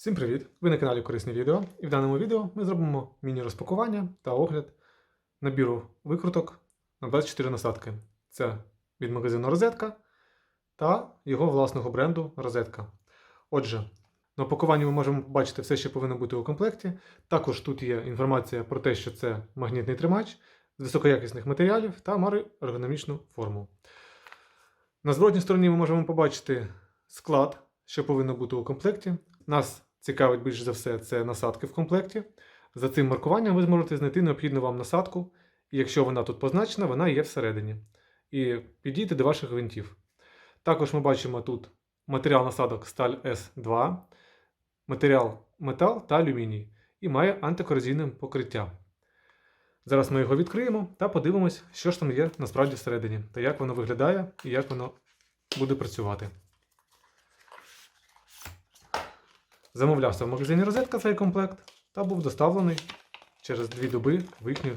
Всім привіт! Ви на каналі Корисне відео, і в даному відео ми зробимо міні-розпакування та огляд набіру викруток на 24 насадки. Це від магазину Розетка та його власного бренду Розетка. Отже, на опакуванні ми можемо побачити все, що повинно бути у комплекті. Також тут є інформація про те, що це магнітний тримач з високоякісних матеріалів та має ергономічну форму. На зворотній стороні ми можемо побачити склад, що повинно бути у комплекті. Нас цікавить більш за все це насадки в комплекті. За цим маркуванням ви зможете знайти необхідну вам насадку, і якщо вона тут позначена, вона є всередині. І підійти до ваших гвинтів. Також ми бачимо тут матеріал насадок сталь S2, матеріал метал та алюміній і має антикорозійне покриття. Зараз ми його відкриємо та подивимось, що ж там є насправді всередині, та як воно виглядає і як воно буде працювати. Замовлявся в магазині Розетка цей комплект та був доставлений через дві доби в їхній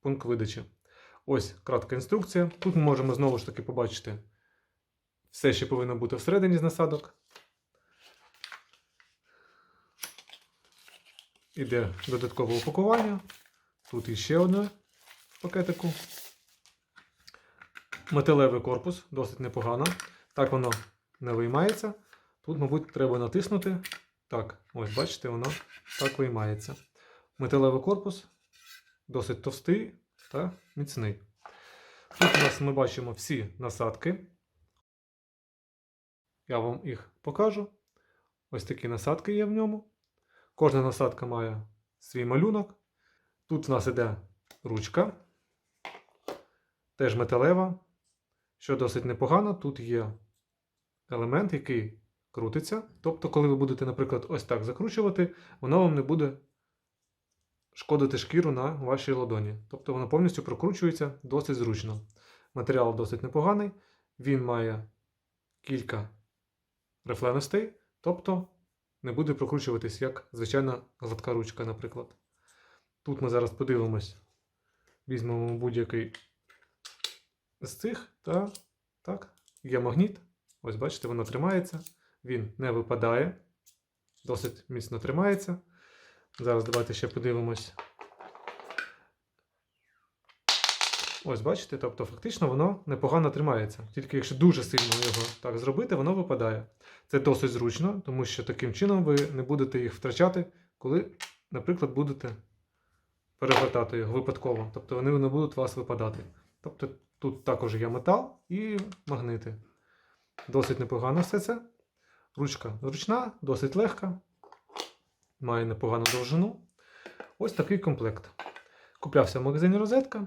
пункт видачі. Ось кратка інструкція. Тут ми можемо знову ж таки побачити все, що повинно бути всередині з насадок. Іде додаткове упакування. Тут іще одне в пакетику. Металевий корпус, досить непогано. Так воно не виймається. Тут, мабуть, треба натиснути. Так, ось бачите, воно так виймається. Металевий корпус досить товстий та міцний. Тут у нас ми бачимо всі насадки. Я вам їх покажу. Ось такі насадки є в ньому. Кожна насадка має свій малюнок. Тут в нас іде ручка, теж металева, що досить непогано. Тут є елемент, який крутиться. Тобто, коли ви будете, наприклад, ось так закручувати, воно вам не буде шкодити шкіру на вашій ладоні. Тобто воно повністю прокручується досить зручно. Матеріал досить непоганий, він має кілька рефленостей, тобто не буде прокручуватись як звичайна гладка ручка, наприклад. Тут ми зараз подивимось, візьмемо будь-який з цих, та так, є магніт. Ось бачите, воно тримається, він не випадає, досить міцно тримається. Зараз давайте ще подивимось. Ось бачите, тобто фактично воно непогано тримається. Тільки якщо дуже сильно його так зробити, воно випадає. Це досить зручно, тому що таким чином ви не будете їх втрачати, коли, наприклад, будете перевертати їх випадково. Тобто вони не будуть у вас випадати. Тобто тут також є метал і магнити. Досить непогано все це. Ручка ручна, досить легка, має непогану довжину. Ось такий комплект. Куплявся в магазині Розетка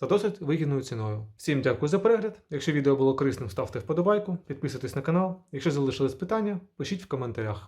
за досить вигідною ціною. Всім дякую за перегляд. Якщо відео було корисним, ставте вподобайку, підписуйтесь на канал. Якщо залишились питання, пишіть в коментарях.